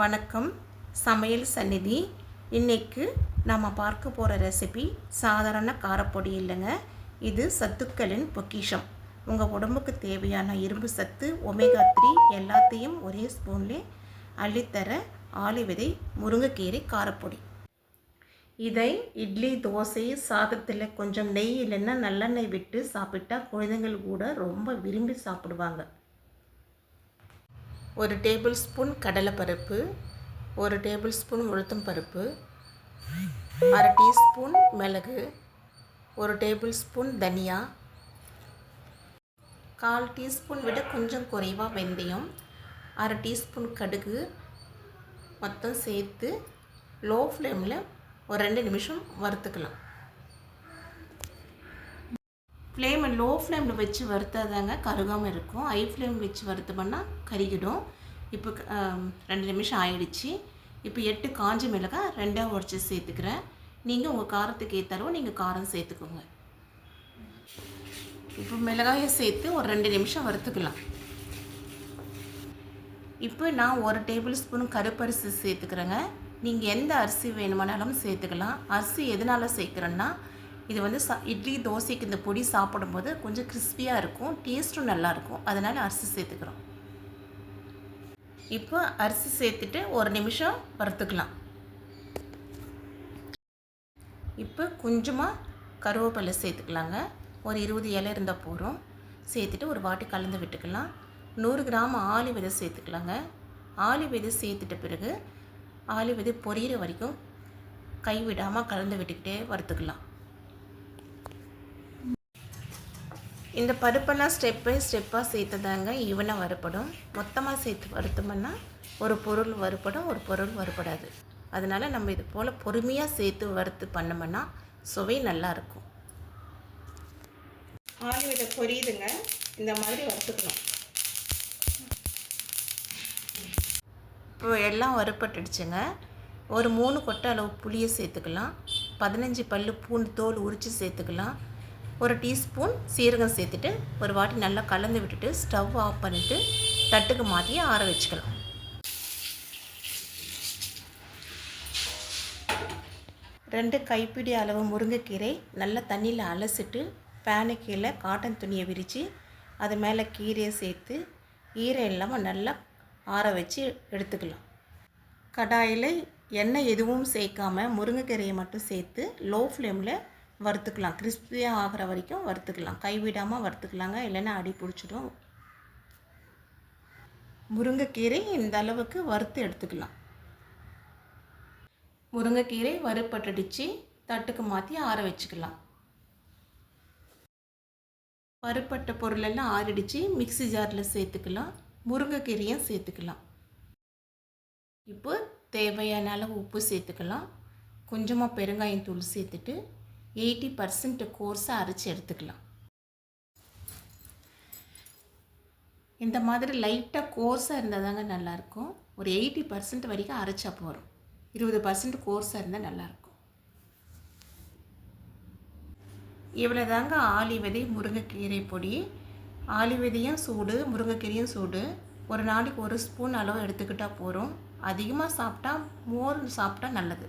வணக்கம். சமையல் சந்நிதி. இன்றைக்கு நம்ம பார்க்க போகிற ரெசிபி சாதாரண காரப்பொடி இல்லைங்க. இது சத்துக்களின் பொக்கிஷம். உங்கள் உடம்புக்கு தேவையான இரும்பு சத்து ஒமேகா த்ரீ எல்லாத்தையும் ஒரே ஸ்பூன்லே அள்ளித்தர ஆளி விதை முருங்கைக்கீரை காரப்பொடி. இதை இட்லி தோசை சாதத்தில் கொஞ்சம் நெய் இல்லைன்னா நல்லெண்ணெய் விட்டு சாப்பிட்டா குழந்தைங்கள் கூட ரொம்ப விரும்பி சாப்பிடுவாங்க. ஒரு டேபிள் ஸ்பூன் கடலைப்பருப்பு ஒரு டேபிள் ஸ்பூன் உளுத்தம் பருப்பு அரை டீஸ்பூன் மிளகு ஒரு டேபிள் ஸ்பூன் தனியா கால் டீஸ்பூன் விட கொஞ்சம் குறைவாக வெந்தயம் அரை டீஸ்பூன் கடுகு மொத்தம் சேர்த்து லோ ஃப்ளேமில் ஒரு ரெண்டு நிமிஷம் வறுத்துக்கலாம். ஃப்ளேமை லோ ஃப்ளேமில் வச்சு வறுத்தாதாங்க கருகாமல் இருக்கும். ஹை ஃப்ளேம் வச்சு வறுத்தோம்னா கருகிடும். இப்போ ரெண்டு நிமிஷம் ஆயிடுச்சு. இப்போ எட்டு காஞ்ச மிளகாய் ரெண்டாக உடச்சி சேர்த்துக்கிறேன். நீங்கள் உங்கள் காரத்துக்கு ஏற்றாலும் நீங்கள் காரம் சேர்த்துக்கோங்க. இப்போ மிளகாயை சேர்த்து ஒரு ரெண்டு நிமிஷம் வறுத்துக்கலாம். இப்போ நான் ஒரு டேபிள் ஸ்பூன் கருப்பரிசி சேர்த்துக்கிறேங்க. நீங்கள் எந்த அரிசி வேணுமானாலும் சேர்த்துக்கலாம். அரிசி எதனால் சேர்க்குறேன்னா இது வந்து சா இட்லி தோசைக்கு இந்த பொடி சாப்பிடும்போது கொஞ்சம் கிறிஸ்பியாக இருக்கும். டேஸ்ட்டும் நல்லாயிருக்கும் அதனால் அரிசி சேர்த்துக்கிறோம். இப்போ அரிசி சேர்த்துட்டு ஒரு நிமிஷம் வறுத்துக்கலாம். இப்போ கொஞ்சமாக கருவேப்பிலை சேர்த்துக்கலாங்க. ஒரு இருபது இலை இருந்தால் போதும். சேர்த்துட்டு ஒரு வாட்டி கலந்து விட்டுக்கலாம். நூறு கிராம் ஆலி விதை சேர்த்துக்கலாங்க. ஆலி விதை சேர்த்துட்ட பிறகு ஆலி விதை பொரியிற வரைக்கும் கைவிடாமல் கலந்து விட்டுக்கிட்டே வறுத்துக்கலாம். இந்த பருப்பெல்லாம் ஸ்டெப் பை ஸ்டெப்பாக சேர்த்ததாங்க ஈவனாக வறுப்படும் மொத்தமாக சேர்த்து வறுத்தோம்னா ஒரு பொருள் வறுப்படும் ஒரு பொருள் வறுப்படாது அதனால் நம்ம இது போல் பொறுமையாக சேர்த்து வறுத்து பண்ணோம்னா சுவை நல்லாயிருக்கும் ஆளு விதை பொரியுதுங்க. இந்த மாதிரி வறுத்துக்கணும். இப்போ எல்லாம் வறுப்பட்டுடுச்சுங்க ஒரு மூணு கொட்டை அளவு புளியை சேர்த்துக்கலாம். பதினஞ்சு பல்லு பூண்டு தோல் உரித்து சேர்த்துக்கலாம். ஒரு டீஸ்பூன் சீரகம் சேர்த்துட்டு ஒரு வாட்டி நல்லா கலந்து விட்டுட்டு ஸ்டவ் ஆஃப் பண்ணிவிட்டு தட்டுக்கு மாற்றி ஆற வச்சுக்கலாம். ரெண்டு கைப்பிடி அளவு முருங்கைக்கீரை நல்லா தண்ணியில் அலசிட்டு பேனு கீழே காட்டன் துணியை விரித்து அது மேலே கீரையை சேர்த்து ஈரம் இல்லாமல் நல்லா ஆற வச்சு எடுத்துக்கலாம். கடாயில் எண்ணெய் எதுவும் சேர்க்காமல் முருங்கைக்கீரையை மட்டும் சேர்த்து லோ ஃப்ளேமில் வறுத்துக்கலாம். கிறிஸ்பியாக ஆகிற வரைக்கும் வறுத்துக்கலாம். கைவிடாமல் வறுத்துக்கலாங்க. இல்லைன்னா அடி பிடிச்சிடும். முருங்கைக்கீரை இந்த அளவுக்கு வறுத்து எடுத்துக்கலாம். முருங்கைக்கீரை வறுப்பட்டுடுச்சு தட்டுக்கு மாற்றி ஆற வச்சுக்கலாம். வறுப்பட்ட பொருளெல்லாம் ஆறிடுச்சு. மிக்ஸி ஜாரில் சேர்த்துக்கலாம். முருங்கைக்கீரையும் சேர்த்துக்கலாம். இப்போ தேவையான அளவு உப்பு சேர்த்துக்கலாம். கொஞ்சமாக பெருங்காயம் தூள் சேர்த்துட்டு எயிட்டி பர்சன்ட் கோர்ஸை அரைச்சி எடுத்துக்கலாம். இந்த மாதிரி லைட்டாக கோர்ஸாக இருந்தால் தாங்க நல்லாயிருக்கும் ஒரு எயிட்டி பர்சன்ட் வரைக்கும் அரைச்சா போகிறோம் இருபது பர்சன்ட் கோர்ஸாக இருந்தால் நல்லாயிருக்கும் இவ்வளோ தாங்க ஆலி விதை முருங்கைக்கீரை பொடி. ஆலி விதையும் சூடு முருங்கைக்கீரையும் சூடு. ஒரு நாளைக்கு ஒரு ஸ்பூன் அளவு எடுத்துக்கிட்டால் போகிறோம் அதிகமாக சாப்பிட்டா மோர் சாப்பிட்டா நல்லது.